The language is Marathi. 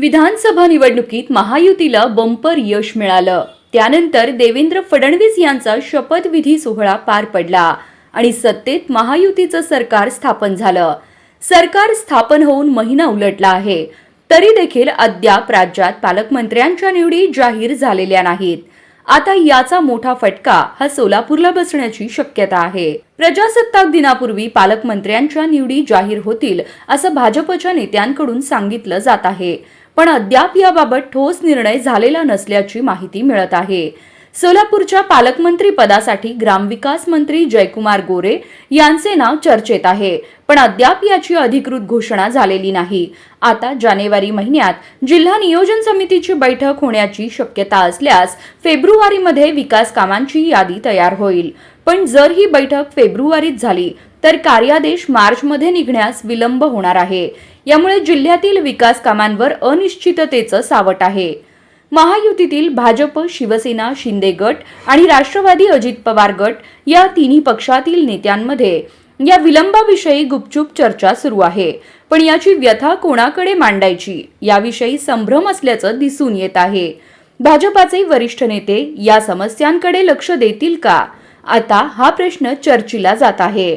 विधानसभा निवडणुकीत महायुतीला बंपर यश मिळालं. त्यानंतर देवेंद्र फडणवीस यांचा शपथविधी सोहळा पार पडला आणि सत्तेत महायुतीचं सरकार स्थापन झालं. सरकार स्थापन होऊन महिना उलटला आहे. तरी देखील अद्याप राज्यात पालकमंत्र्यांच्या निवडी जाहीर झालेल्या नाहीत. आता याचा मोठा फटका हा सोलापूरला बसण्याची शक्यता आहे. प्रजासत्ताक दिनापूर्वी पालकमंत्र्यांच्या निवडी जाहीर होतील असं भाजपच्या नेत्यांकडून सांगितलं जात आहे. पण अद्याप याबाबत ठोस निर्णय झालेला नसल्याची माहिती मिळत आहे. सोलापूरच्या पालकमंत्री पदासाठी ग्रामविकास मंत्री जयकुमार गोरे यांचे नाव चर्चेत आहे पण अद्याप याची अधिकृत घोषणा झालेली नाही. आता जानेवारी महिन्यात जिल्हा नियोजन समितीची बैठक होण्याची शक्यता असल्यास फेब्रुवारीमध्ये विकास कामांची यादी तयार होईल. पण जर ही बैठक फेब्रुवारीत झाली तर कार्यादेश मार्चमध्ये निघण्यास विलंब होणार आहे. यामुळे जिल्ह्यातील विकास कामांवर अनिश्चिततेचं सावट आहे. महायुतीतील भाजप शिवसेना शिंदे गट आणि राष्ट्रवादी अजित पवार गट या तिन्ही पक्षातील नेत्यांमध्ये या विलंबाविषयी गुपचूप चर्चा सुरू आहे. पण याची व्यथा कोणाकडे मांडायची याविषयी संभ्रम असल्याचं दिसून येत आहे. भाजपाचे वरिष्ठ नेते या समस्यांकडे लक्ष देतील का? आता हा प्रश्न चर्चिला जात आहे.